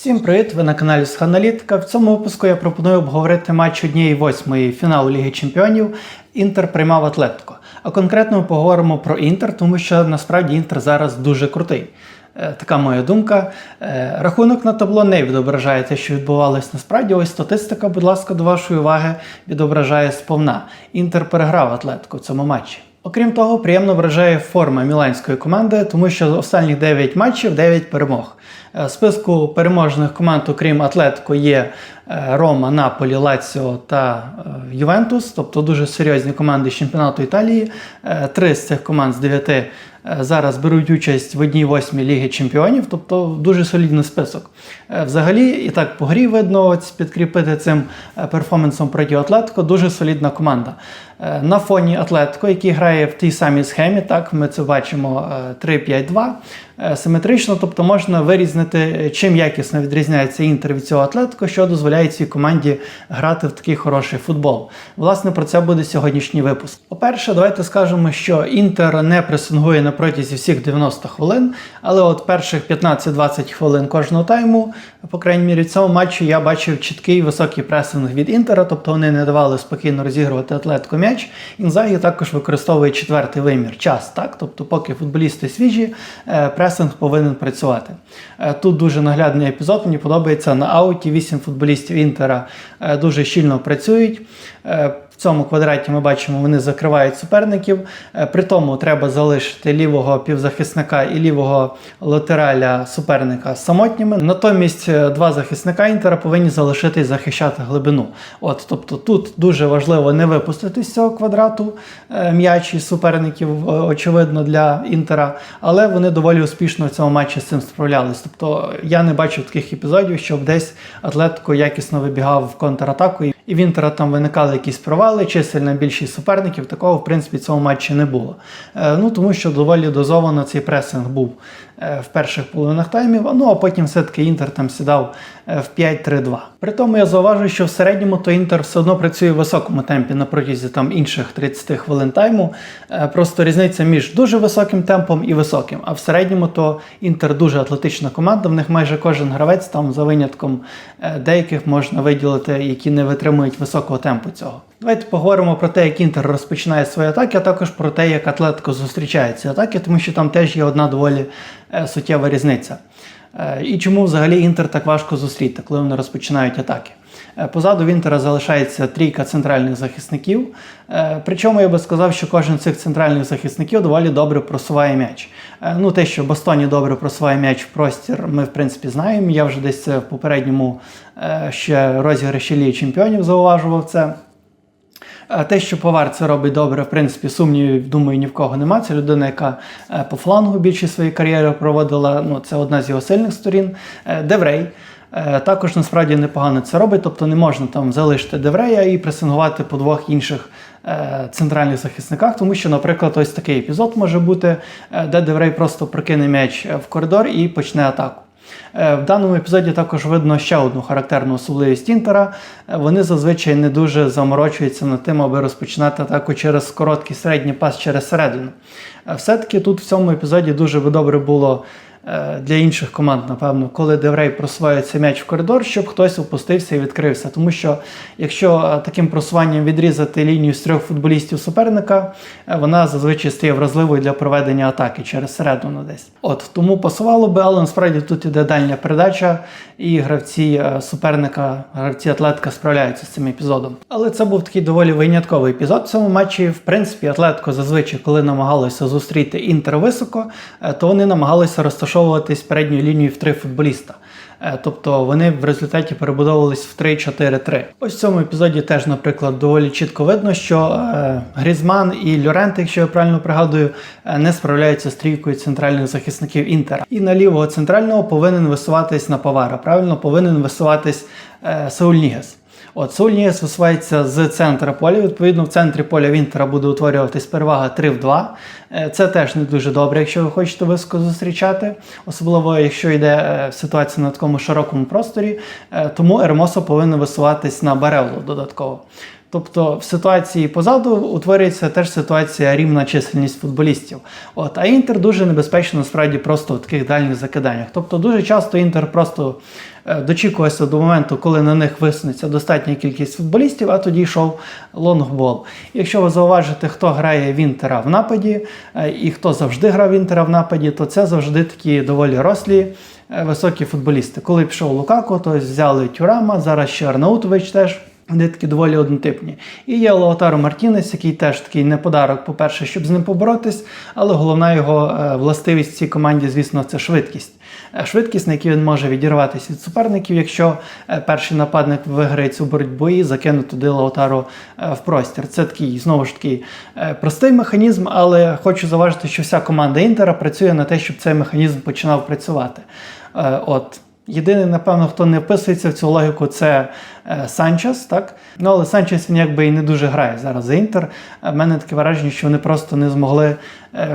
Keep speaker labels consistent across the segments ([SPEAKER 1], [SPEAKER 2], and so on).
[SPEAKER 1] Всім привіт! Ви на каналі Сханалітика. В цьому випуску я пропоную обговорити матч однієї восьмої фіналу Ліги Чемпіонів. Інтер приймав Атлетико. А конкретно ми поговоримо про Інтер, тому що насправді Інтер зараз дуже крутий. Е, Така моя думка. Е, Рахунок на табло не відображає те, що відбувалось насправді. Ось статистика, будь ласка, до вашої уваги відображає сповна. Інтер переграв Атлетико в цьому матчі. Окрім того, приємно вражає форма міланської команди, тому що останніх 9 матчів 9 перемог. Е, списку переможних команд, окрім Атлетико, є е, Рома, Наполі, Лаціо та е, Ювентус, тобто дуже серйозні команди з чемпіонату Італії. Три з цих команд з дев'яти зараз беруть участь в одній восьмій Ліги Чемпіонів, тобто дуже солідний список. Взагалі, і так по грі видно, ось підкріпити цим перформансом проти Атлетико, дуже солідна команда. На фоні Атлетико, який грає в тій самій схемі, так ми це бачимо е, 3-5-2, е, симетрично, тобто можна вирізнити, е, чим якісно відрізняється інтер від цього Атлетико, що дозволяє цій команді грати в такий хороший футбол. Власне, про це буде сьогоднішній випуск. По-перше, давайте скажемо, що інтер не пресингує на протязі всіх 90 хвилин, але от перших 15-20 хвилин кожного тайму, по крайній мірі, в цьому матчі я бачив чіткий високий пресинг від інтера, тобто вони не давали спокійно розігрувати Атлетико м'яч. Інзагі також використовує четвертий вимір час, так? Тобто, поки футболісти свіжі, е, пресинг повинен працювати. Е, Тут дуже наглядний епізод. Мені подобається на ауті. Вісім футболістів Інтера е, дуже щільно працюють. Цьому квадраті ми бачимо, вони закривають суперників. Е, При тому треба залишити лівого півзахисника і лівого латераля суперника самотніми. Натомість е, два захисника Інтера повинні залишитись захищати глибину. От, тобто тут дуже важливо не випустити з цього квадрату е, м'яч із суперників, очевидно, для Інтера, але вони доволі успішно в цьому матчі з цим справлялись. Тобто я не бачив таких епізодів, щоб десь Атлетико якісно вибігав в контратаку. І в Інтера там виникали якісь провали, чисельна більшість суперників. Такого, в принципі, в цьому матчі не було. Е, ну тому що доволі дозовано цей пресинг був е, в перших половинах таймів. Ну а потім все-таки Інтер там сідав е, в 5-3-2. При тому я зауважую, що в середньому то Інтер все одно працює в високому темпі на протязі там інших 30 хвилин тайму. Просто різниця між дуже високим темпом і високим. А в середньому то Інтер дуже атлетична команда. В них майже кожен гравець там за винятком деяких можна виділити, які не витримують високого темпу цього. Давайте поговоримо про те, як Інтер розпочинає свої атаки, а також про те, як Атлетико зустрічає ці атаки, тому що там теж є одна доволі е, суттєва різниця. Е, І чому взагалі Інтер так важко зустріти, коли вони розпочинають атаки? Е, Позаду в Інтера залишається трійка центральних захисників. Е, Причому я би сказав, що кожен з цих центральних захисників доволі добре просуває м'яч. Е, Ну, те, що Бастоні добре просуває м'яч в простір, ми в принципі знаємо. Я вже десь в попередньому ще розіграші Ліги чемпіонів зауважував це. Те, що Повар це робить добре, в принципі, сумнівів, думаю, ні в кого нема. Це людина, яка по флангу більшість своєї кар'єри проводила. Ну, це одна з його сильних сторін. Деврей. Е, Також насправді непогано це робить, тобто не можна там залишити Деврея і пресингувати по двох інших е, центральних захисниках, тому що, наприклад, ось такий епізод може бути, е, де Деврей просто прокине м'яч в коридор і почне атаку. В даному епізоді також видно ще одну характерну особливість Інтера. Вони зазвичай не дуже заморочуються над тим, аби розпочинати атаку через короткий середній пас через середину. Все-таки тут в цьому епізоді дуже би добре було для інших команд, напевно, коли Деврей просувається м'яч в коридор, щоб хтось опустився і відкрився. Тому що якщо е, таким просуванням відрізати лінію з трьох футболістів суперника, е, вона зазвичай стає вразливою для проведення атаки через середину десь. От тому пасувало би, але насправді тут іде дальня передача, і гравці е, суперника, гравці Атлетика справляються з цим епізодом. Але це був такий доволі винятковий епізод в цьому матчі. В принципі, Атлетико зазвичай, коли намагалися зустріти інтер високо, е, то вони намагалися розташовуватись передньою лінією в три футболіста. Е, Тобто вони в результаті перебудовувались в 3-4-3. Ось в цьому епізоді теж, наприклад, доволі чітко видно, що е, Грізман і Льорент, якщо я правильно пригадую, е, не справляються з трійкою центральних захисників Інтера. І на лівого центрального повинен висуватись на Павара. Правильно повинен висуватись е, Сауль Нігес. От Сауль Нігес висувається з центра поля. Відповідно, в центрі поля Вінтера буде утворюватись перевага 3 в 2. Е, Це теж не дуже добре, якщо ви хочете високо зустрічати, особливо якщо йде е, ситуація на такому широкому просторі. Е, Тому Ермосо повинен висуватись на барелу додатково. Тобто в ситуації позаду утворюється теж ситуація рівна чисельність футболістів. От, а Інтер дуже небезпечно насправді просто в таких дальніх закиданнях. Тобто дуже часто Інтер просто е, дочікувався до моменту, коли на них висунеться достатня кількість футболістів, а тоді йшов лонгбол. Якщо ви зауважите, хто грає в Інтера в нападі е, і хто завжди грав в Інтера в нападі, то це завжди такі доволі рослі. е, Високі футболісти. Коли пішов Лукако, то взяли Тюрама, зараз ще Арнаутович теж вони такі доволі однотипні. І є Лаутаро Мартінес, який теж такий не подарок, по-перше, щоб з ним поборотись, але головна його е, властивість цій команді, звісно, це швидкість. Е, Швидкість, на якій він може відірватися від суперників, якщо е, перший нападник виграє цю боротьбу і закине туди Лаутаро е, в простір. Це такий, знову ж таки, простий механізм, але хочу зауважити, що вся команда Інтера працює на те, щоб цей механізм починав працювати. От. Єдиний, напевно, хто не вписується в цю логіку, це е, Санчес, так? Ну, але Санчес він якби і не дуже грає зараз за Інтер. У мене таке враження, що вони просто не змогли е,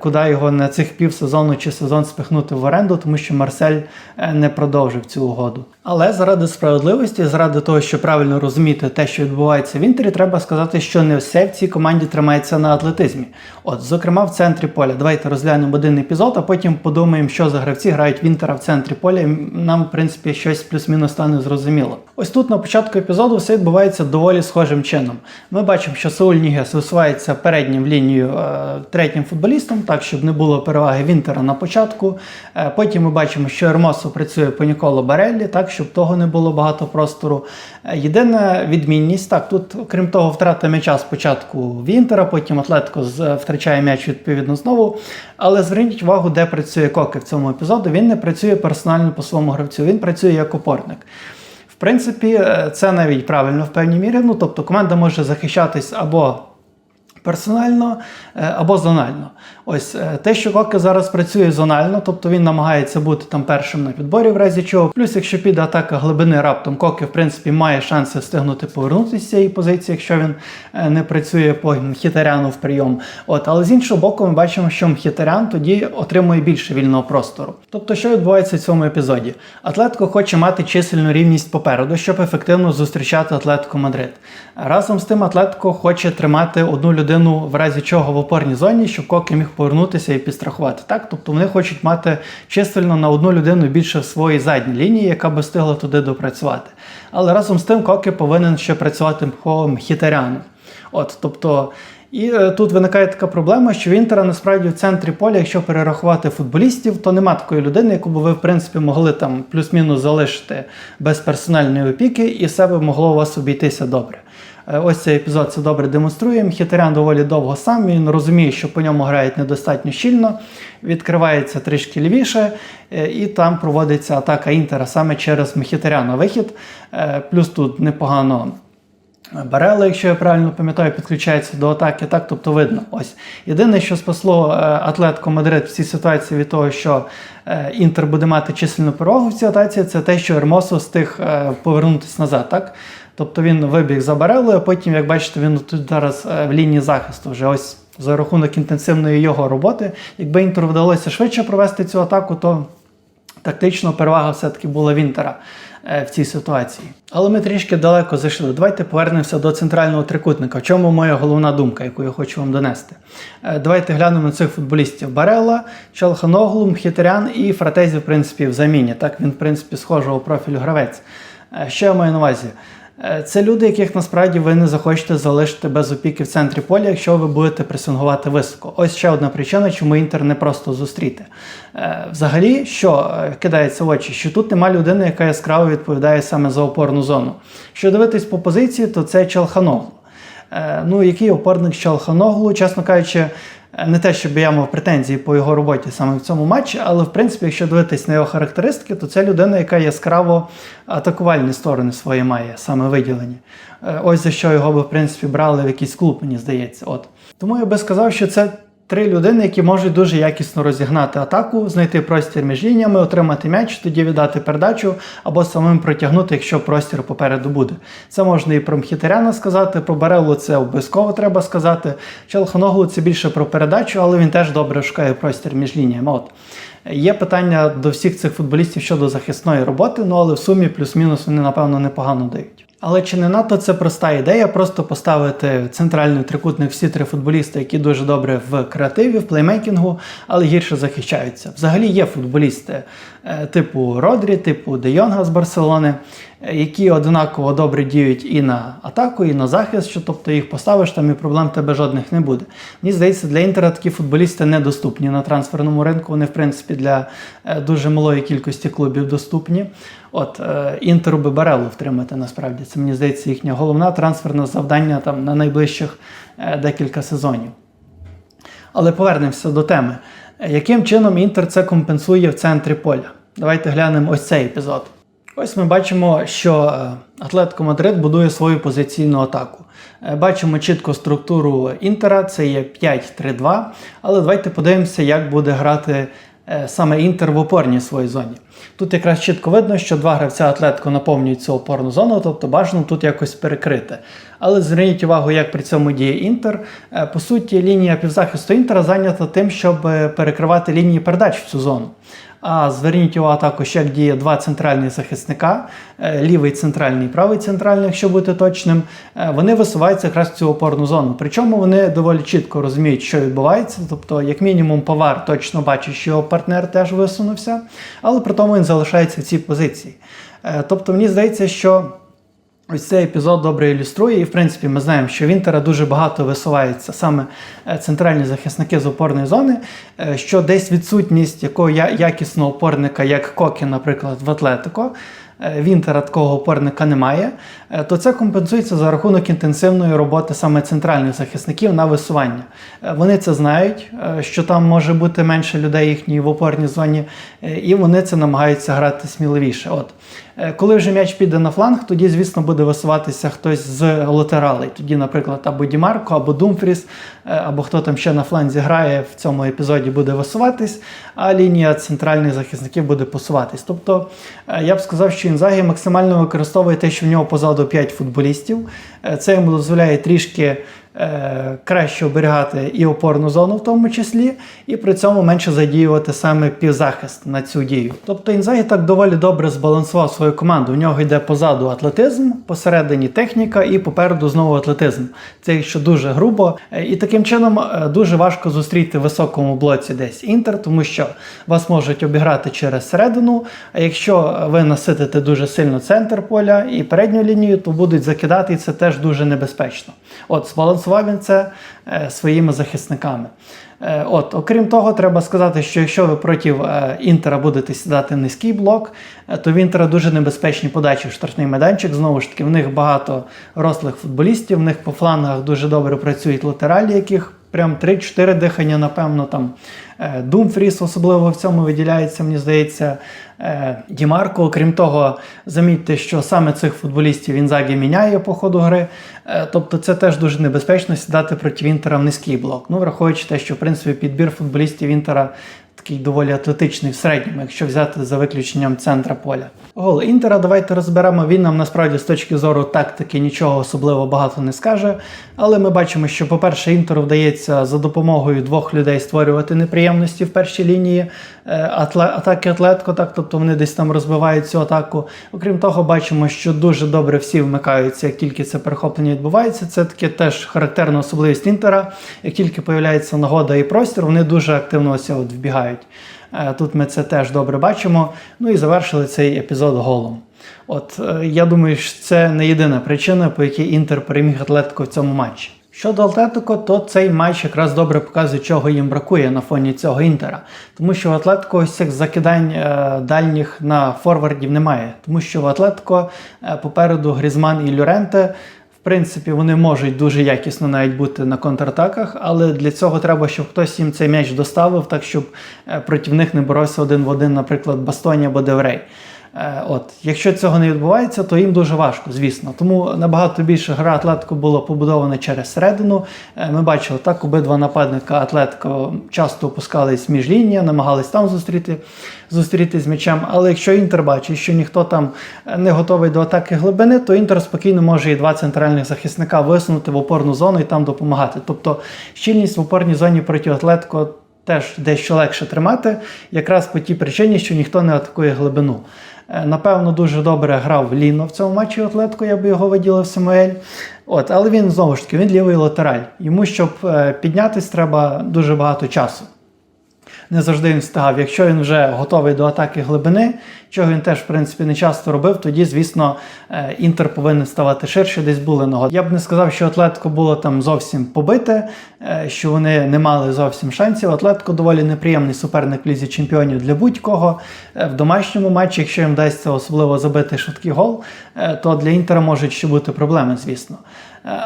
[SPEAKER 1] куди його на цих півсезону чи сезон спихнути в оренду, тому що Марсель е, не продовжив цю угоду. Але заради справедливості, заради того, щоб правильно розуміти те, що відбувається в Інтері, треба сказати, що не все в цій команді тримається на атлетизмі. От, зокрема, в центрі поля. Давайте розглянемо один епізод, а потім подумаємо, що за гравці грають в Інтера в центрі поля. і Нам, в принципі, щось плюс-мінус стане зрозуміло. Ось тут на початку епізоду все відбувається доволі схожим чином. Ми бачимо, що Сауль Нігес висувається переднім в лінію е, третім футболістом, так щоб не було переваги Вінтера на початку. Е, потім ми бачимо, що Ермосо працює по Ніколо Бареллі, так щоб того не було багато простору. Е, єдина відмінність, так, тут, окрім того, втрата м'яча спочатку Вінтера, потім Атлетко втрачає м'яч відповідно знову. Але зверніть увагу, де працює Коки в цьому епізоду. Він не працює персонально по своєму гравцю, він працює як опорник. В принципі, е, це навіть правильно в певній мірі. Ну, тобто команда може захищатись або персонально, е, або зонально. Ось е, те, що Коке зараз працює зонально, тобто він намагається бути там першим на підборі, в разі чого. Плюс, якщо піде атака глибини раптом, Коке, в принципі, має шанси встигнути повернутися з цієї позиції, якщо він е, не працює по Мхітаряну в прийом. От, але з іншого боку, ми бачимо, що Мхітарян тоді отримує більше вільного простору. Тобто, що відбувається в цьому епізоді? Атлетко хоче мати чисельну рівність попереду, щоб ефективно зустрічати Атлетико Мадрид. Разом з тим, Атлетко хоче тримати одну людину в разі чого в опорній зоні, щоб Коке міг повернутися і підстрахувати. Так, тобто вони хочуть мати чисельно на одну людину більше в своїй задній лінії, яка би встигла туди допрацювати. Але разом з тим Коке повинен ще працювати по Мхітаряну. От, тобто. І е, тут виникає така проблема, що в Інтера насправді в центрі поля, якщо перерахувати футболістів, то нема такої людини, яку би ви, в принципі, могли там плюс-мінус залишити без персональної опіки, і все би могло у вас обійтися добре. Е, Ось цей епізод це добре демонструє. Мхітарян доволі довго сам. Він розуміє, що по ньому грають недостатньо щільно, відкривається трішки лівіше, е, і там проводиться атака Інтера саме через Мхітаряна вихід. Е, Плюс тут непогано. Барела, якщо я правильно пам'ятаю, підключається до атаки. Так, тобто видно. Ось єдине, що спасло Атлетико Мадрид в цій ситуації від того, що Інтер буде мати чисельну перевагу в цій атаці, це те, що Ермосо встиг повернутися назад. Так? Тобто він вибіг за Барелою, а потім, як бачите, він тут зараз е, в лінії захисту вже ось за рахунок інтенсивної його роботи. Якби Інтеру вдалося швидше провести цю атаку, то тактично перевага все-таки була в Інтера е, в цій ситуації. Але ми трішки далеко зайшли. Давайте повернемося до центрального трикутника. В чому моя головна думка, яку я хочу вам донести? Е, Давайте глянемо на цих футболістів: Барелла, Чалханоглу, Мхітарян і Фратезі, в принципі, в заміні. Так він, в принципі, схожого профілю гравець. Що я маю на увазі? Е, Це люди, яких насправді ви не захочете залишити без опіки в центрі поля, якщо ви будете пресингувати високо. Ось ще одна причина, чому інтер не просто зустріти. Е, Взагалі, що е, кидається в очі, що тут нема людини, яка яскраво відповідає саме за опорну зону. Якщо дивитись по позиції, то це Чалханоглу. Е, Ну, який опорник Чалханоглу, чесно кажучи, не те, щоб я мав претензії по його роботі саме в цьому матчі, але в принципі, якщо дивитись на його характеристики, то це людина, яка яскраво атакувальні сторони свої має, саме виділені. Е, Ось за що його би, в принципі, брали в якийсь клуб, мені здається. От. Тому я би сказав, що це три людини, які можуть дуже якісно розігнати атаку, знайти простір між лініями, отримати м'яч, тоді віддати передачу або самим протягнути, якщо простір попереду буде. Це можна і про Мхітаряна сказати, про Барелу це обов'язково треба сказати. Челханоглу це більше про передачу, але він теж добре шукає простір між лініями. От. Є питання до всіх цих футболістів щодо захисної роботи, ну але в сумі плюс-мінус вони, напевно, непогано дають. Але чи не надто це проста ідея просто поставити центральний трикутник всі три футболісти, які дуже добре в креативі, в плеймейкінгу, але гірше захищаються. Взагалі є футболісти типу Родрі, типу Де Йонга з Барселони, е, які однаково добре діють і на атаку, і на захист, що тобто їх поставиш там і проблем тебе жодних не буде. Мені здається, для інтера такі футболісти недоступні на трансферному ринку. Вони, в принципі, для е, дуже малої кількості клубів доступні. От е, інтеру би Барелу втримати насправді. Це мені здається їхнє головне трансферне завдання там на найближчих е, декілька сезонів. Але повернемося до теми. Яким чином Інтер це компенсує в центрі поля? Давайте глянемо ось цей епізод. Ось ми бачимо, що е, Атлетико Мадрид будує свою позиційну атаку. Е, Бачимо чітко структуру Інтера, це є 5-3-2. Але давайте подивимося, як буде грати саме Інтер в опорній своїй зоні. Тут якраз чітко видно, що два гравця Атлетико наповнюють цю опорну зону, тобто бажано тут якось перекрити. Але зверніть увагу, як при цьому діє Інтер. Е, По суті, лінія півзахисту Інтера зайнята тим, щоб е, перекривати лінії передач в цю зону. А зверніть увагу також, як діє два центральні захисника, е, лівий центральний і правий центральний, якщо бути точним. Е, Вони висуваються якраз в цю опорну зону. Причому вони доволі чітко розуміють, що відбувається. Тобто, як мінімум, повар точно бачить, що його партнер теж висунувся, але при тому він залишається в цій позиції. Е, Тобто, мені здається, що. Ось цей епізод добре ілюструє, і в принципі ми знаємо, що в Інтера дуже багато висувається саме е, центральні захисники з опорної зони, е, що десь відсутність якого якісного опорника, як Кокі, наприклад, в Атлетико. е, В Інтера такого опорника немає, то це компенсується за рахунок інтенсивної роботи саме центральних захисників на висування. Е, Вони це знають, е, що там може бути менше людей їхній в опорній зоні, е, і вони це намагаються грати сміливіше. От. Е, Коли вже м'яч піде на фланг, тоді, звісно, буде висуватися хтось з латералей. Тоді, наприклад, або Дімарко, або Думфріс, е, або хто там ще на фланзі грає в цьому епізоді, буде висуватись, а лінія центральних захисників буде посуватись. Тобто, е, я б сказав, що Інзагі максимально використовує те, що в нього позаду 5 футболістів. Е, Це йому дозволяє трішки. Е, Краще оберігати і опорну зону в тому числі, і при цьому менше задіювати саме півзахист на цю дію. Тобто Інзагі так доволі добре збалансував свою команду. У нього йде позаду атлетизм, посередині техніка і попереду знову атлетизм. Це якщо дуже грубо. Е, І таким чином е, дуже важко зустріти в високому блоці десь інтер, тому що вас можуть обіграти через середину. А якщо ви наситите дуже сильно центр поля і передню лінію, то будуть закидати, і це теж дуже небезпечно. От він це е, своїми захисниками. Е, От, окрім того, треба сказати, що якщо ви проти е, Інтера будете сідати низький блок, то в Інтера дуже небезпечні подачі в штрафний майданчик. Знову ж таки, в них багато рослих футболістів, в них по флангах дуже добре працюють латералі, яких прям 3-4 дихання, напевно, там. Е, Думфріс особливо в цьому виділяється, мені здається. Е, Дімарко, окрім того, замітьте, що саме цих футболістів Інзагі міняє по ходу гри. Е, Тобто це теж дуже небезпечно сідати проти Інтера в низький блок. Ну, враховуючи те, що в принципі підбір футболістів Інтера такий доволі атлетичний в середньому, якщо взяти за виключенням центра поля. Гол Інтера давайте розберемо. Він нам насправді з точки зору тактики нічого особливо багато не скаже. Але ми бачимо, що, по-перше, Інтеру вдається за допомогою двох людей створювати неприємності в першій лінії е, атаки Атлетко, так, тобто вони десь там розбивають цю атаку. Окрім того, бачимо, що дуже добре всі вмикаються, як тільки це перехоплення відбувається. Це таке теж характерна особливість Інтера. Як тільки появляється нагода і простір, вони дуже активно ось вбігають. Е, Тут ми це теж добре бачимо. Ну і завершили цей епізод голом. От е, я думаю, що це не єдина причина, по якій Інтер переміг Атлетико в цьому матчі. Щодо Атлетико, то цей матч якраз добре показує, чого їм бракує на фоні цього Інтера. Тому що в Атлетико ось цих закидань е, дальніх на форвардів немає. Тому що в Атлетико попереду Грізман і Люренте. Принципі, вони можуть дуже якісно навіть бути на контратаках, але для цього треба, щоб хтось їм цей м'яч доставив, так щоб е, проти них не боровся один в один, наприклад, Бастоні або Деврей. Е, От, якщо цього не відбувається, то їм дуже важко, звісно. Тому набагато більше гра Атлетико було побудована через середину. Е, Ми бачили так, обидва нападника Атлетико часто опускались між лінія, намагались там зустріти, зустріти з м'ячем. Але якщо Інтер бачить, що ніхто там е, не готовий до атаки глибини, то Інтер спокійно може і два центральних захисника висунути в опорну зону і там допомагати. Тобто щільність в опорній зоні проти Атлетико теж дещо легше тримати, якраз по тій причині, що ніхто не атакує глибину. Е, Напевно, дуже добре грав Ліно в цьому матчі Атлетико, я би його виділив Самуель. От, але він знову ж таки він лівий латераль. Йому, щоб е, піднятись, треба дуже багато часу. Не завжди він встигав. Якщо він вже готовий до атаки глибини, чого він теж в принципі не часто робив, тоді, звісно, е, інтер повинен ставати ширше, десь були нагоди. Я б не сказав, що Атлетико було там зовсім побите, е, що вони не мали зовсім шансів. Атлетико доволі неприємний суперник в лізі чемпіонів для будь-кого. Е, В домашньому матчі, якщо їм вдасться особливо забити швидкий гол, то для інтера можуть ще бути проблеми, звісно.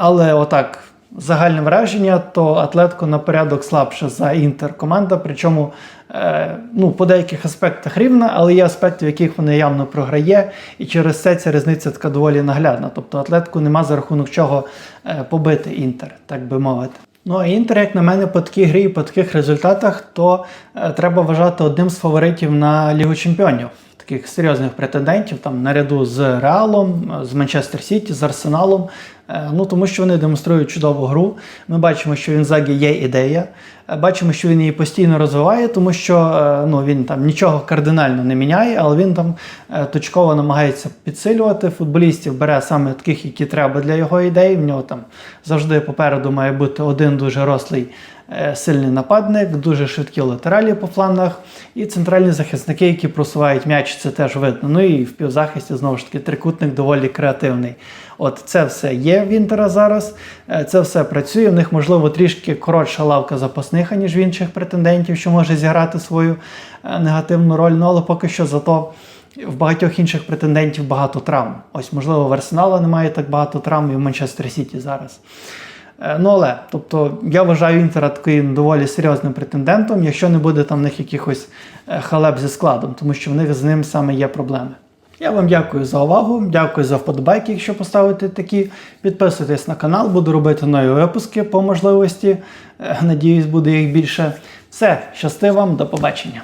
[SPEAKER 1] Але отак. Загальне враження, то Атлетико на порядок слабша за інтер команда. Причому е, ну, по деяких аспектах рівна, але є аспекти, в яких вона явно програє, і через це ця різниця така доволі наглядна. Тобто Атлетику нема за рахунок чого е, побити інтер, так би мовити. Ну а інтер, як на мене, по такій грі і по таких результатах, то е, треба вважати одним з фаворитів на Лігу Чемпіонів. Таких серйозних претендентів, там наряду з Реалом, з Манчестер Сіті, з Арсеналом. Е, Ну тому що вони демонструють чудову гру. Ми бачимо, що в Інзагі є ідея. Е, Бачимо, що він її постійно розвиває, тому що е, ну, він там нічого кардинально не міняє, але він там точково намагається підсилювати футболістів, бере саме таких, які треба для його ідей. В нього там завжди попереду має бути один дуже рослий сильний нападник, дуже швидкі латералі по флангах, і центральні захисники, які просувають м'яч, це теж видно. Ну і в півзахисті знову ж таки трикутник доволі креативний. От це все є в Інтера зараз. е, Це все працює. В них можливо трішки коротша лавка запасних, аніж в інших претендентів, що може зіграти свою е, негативну роль. Ну але поки що зато. В багатьох інших претендентів багато травм. Ось, можливо, в Арсенала немає так багато травм і в Манчестер Сіті зараз. Е, Ну але, тобто, я вважаю Інтера таким доволі серйозним претендентом, якщо не буде там в них якихось е, халеп зі складом, тому що в них з ним саме є проблеми. Я вам дякую за увагу, дякую за вподобайки, якщо поставите такі. Підписуйтесь на канал, буду робити нові випуски по можливості. Е, Надіюсь, буде їх більше. Все, щасти вам, до побачення.